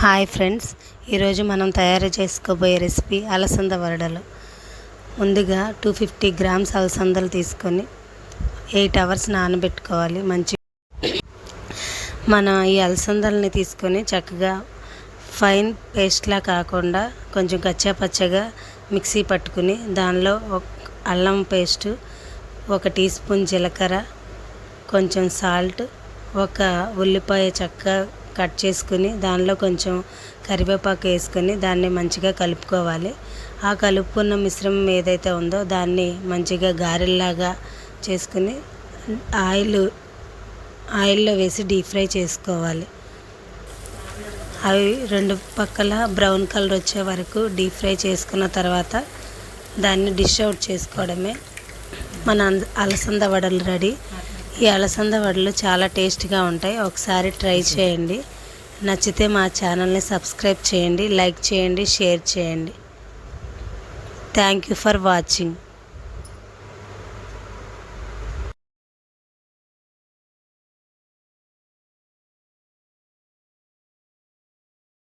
Hi friends ఈరోజు మనం తయారు చేసుకోబోయే రెసిపీ అలసంద వరడలు. ముందుగా టూ ఫిఫ్టీ గ్రామ్స్ అలసందలు తీసుకొని ఎయిట్ అవర్స్ నానబెట్టుకోవాలి. మంచి మన ఈ అలసందల్ని తీసుకొని చక్కగా ఫైన్ పేస్ట్లా కాకుండా కొంచెం కచ్చా పచ్చగా మిక్సీ పట్టుకుని దానిలో ఒక అల్లం పేస్టు ఒక టీ స్పూన్ జీలకర్ర కొంచెం సాల్ట్ ఒక ఉల్లిపాయ చక్కగా కట్ చేసుకుని దానిలో కొంచెం కరివేపాకు వేసుకొని దాన్ని మంచిగా కలుపుకోవాలి. ఆ కలుపుకున్న మిశ్రమం ఏదైతే ఉందో దాన్ని మంచిగా గారెల్లాగా చేసుకుని ఆయిల్ ఆయిల్లో వేసి డీప్ ఫ్రై చేసుకోవాలి. అవి రెండు పక్కల బ్రౌన్ కలర్ వచ్చే వరకు డీప్ ఫ్రై చేసుకున్న తర్వాత దాన్ని డిష్ అవుట్ చేసుకోవడమే. మన అంద- అలసంద వడలు రెడీ. ఈ అలసంద వడలు చాలా టేస్ట్గా ఉంటాయి. ఒకసారి ట్రై చేయండి. నచ్చితే మా ఛానల్ని సబ్స్క్రైబ్ చేయండి లైక్ చేయండి షేర్ చేయండి. Thank you for watching.